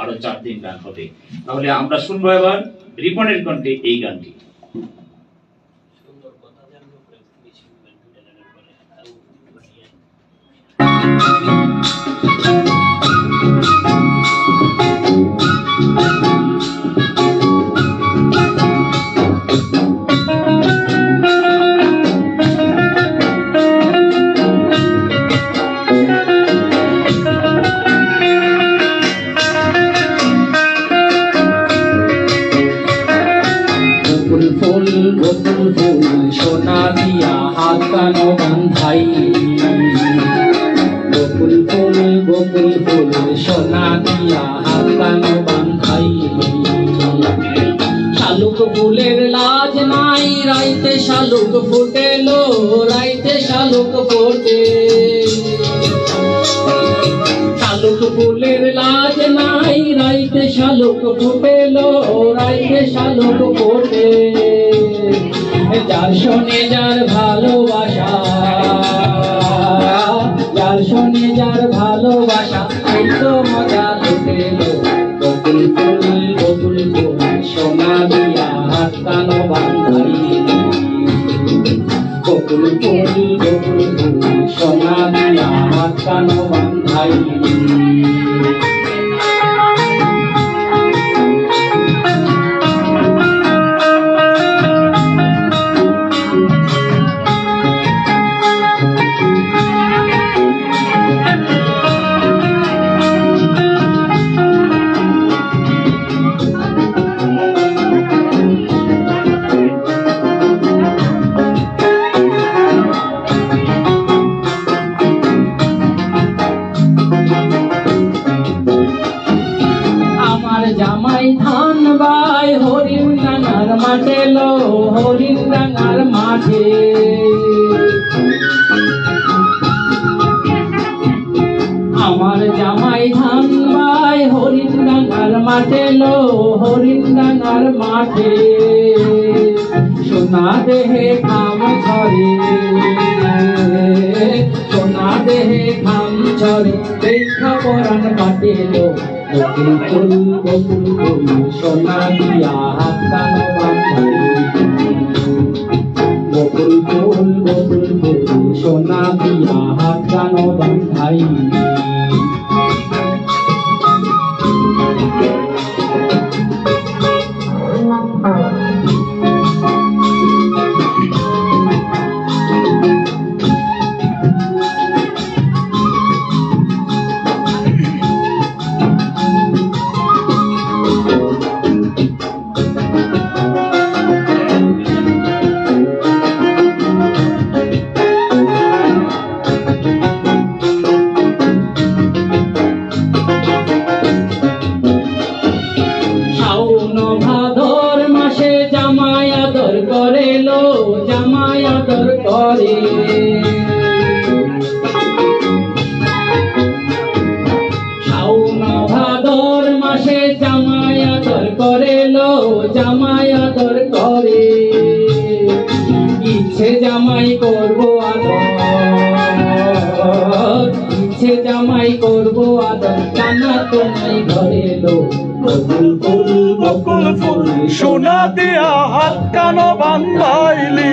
আরও চার দিন গান হবে। তাহলে আমরা শুনব এবার রিপনের কণ্ঠে এই গানটি। ফুল বকুল ফুল, সোনা দিয়া হাত কানো বন্ধাই। বকুল ফুল বকুল ফুল, সোনা দিয়া হাত কানো বান্ধাই। শালুক ফুলের লাজ নাই, রাইতে শালুক ফুটেলো। শালুক শালুক ফোটে যার শোনে যার ভালোবাসা, যার শোনে যার ভালোবাসা এই তো মজা লুটেলো বকুল ফুল বকুল ফুল, সোনা দিয়া হাত কানো বান্ধাই বকুল ফুল বকুল ফুল, সোনা দিয়া হাত কানো বাই হরিণ ডাঙার মাঠে লো হরিণ ডাঙার মাঠে। আমার জামাই ধান বাই হরিণ ডাঙার মাঠে লো হরিণ ডাঙার মাঠে। সোনা দেহে খাম ঝরে, সোনা দেহে খাম দেখা পরাণ কাটেলো বকুল ফুল বকুল ফুল সোনা দিয়া হাত কানো বান্ধাই বকুল ফুল বকুল ফুল সোনা দিয়া হাত বান্ধাই করে শাওন ভাদর মাসে জামাই আদর করে লো জামাই আদর করে ইচ্ছে জামাই করব আদর। ইচ্ছে জামাই করব আদর জানা তো নাই ঘরে লো। সোনা দিয়া হাত কানো বান্ধাইলি।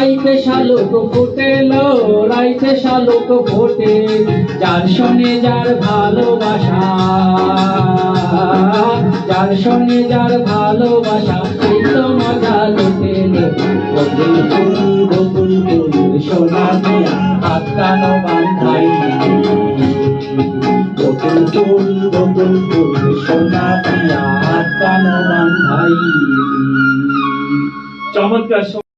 রাইতে শালুক ফুটেলো, রাইতে শালুক ফোটে, যার শোনে যার ভালোবাসা। যার শোনে যার ভালোবাসা তো মজা লুটেলো সোনা বান্ধাই বকুল বকুল সোনা বান্ধাই চমৎকার